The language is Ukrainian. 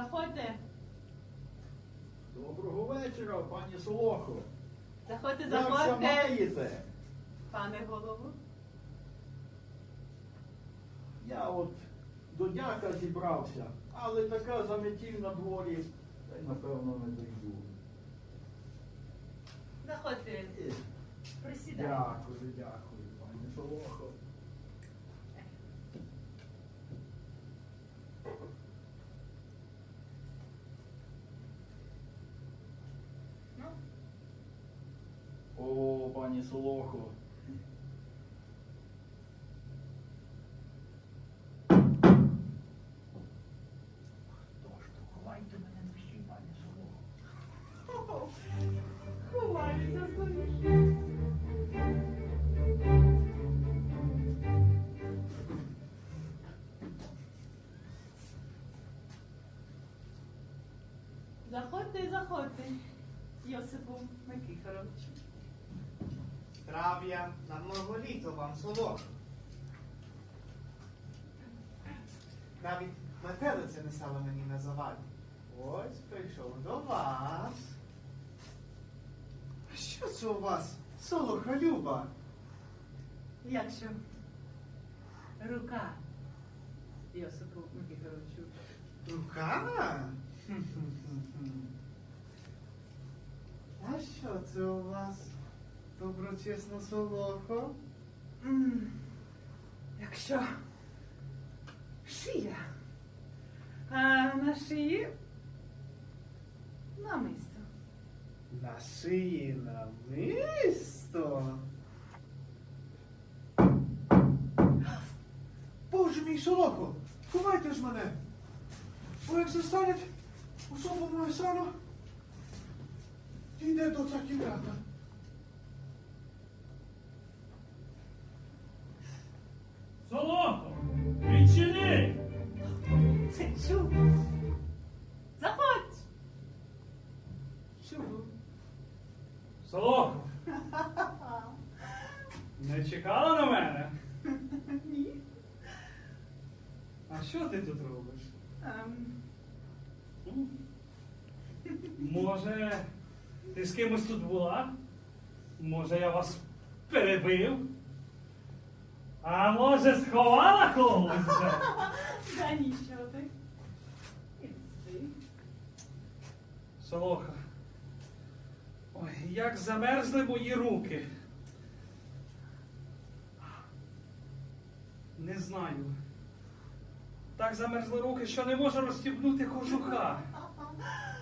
Заходьте. Доброго вечора, пані Солохо. Заходьте, Як се маєте? Пане голову. Я от до дяка зібрався, але така заметіль на дворі, та й напевно не дойду. Заходьте. Е, Присідайте. Дякую, дякую, пані Солохо. О, пані Солохо. Заходьте, заходьте. Йосипу Микифоровичу. Здрав'я на много літо вам солодко. Навіть метелиця не стала мені на заваді. Ось прийшов до вас. А Що це у вас, солоха Люба? Якщо рука Йосипу Микифоровичу. Рука? А що це у вас? Доброчесна солохо? М, Якщо шия, а на шиї намисто. На шиї намисто. Боже мій солохо, ховайте ж мене. Бо як застануть особу мою сану, йде до ця кімната. Солохо, відчини! Це чудо. Заходь. Чудо. Солохо, не чекала на мене? Ні. А що ти тут робиш? Ем, Може, ти з кимось тут була? Може, я вас перебив? А може, сховала когось вже? Да нічого ти. Іди сюди. Солоха. Ой, як замерзли мої руки. Не знаю. Так замерзли руки, що не можу розстібнути кожуха.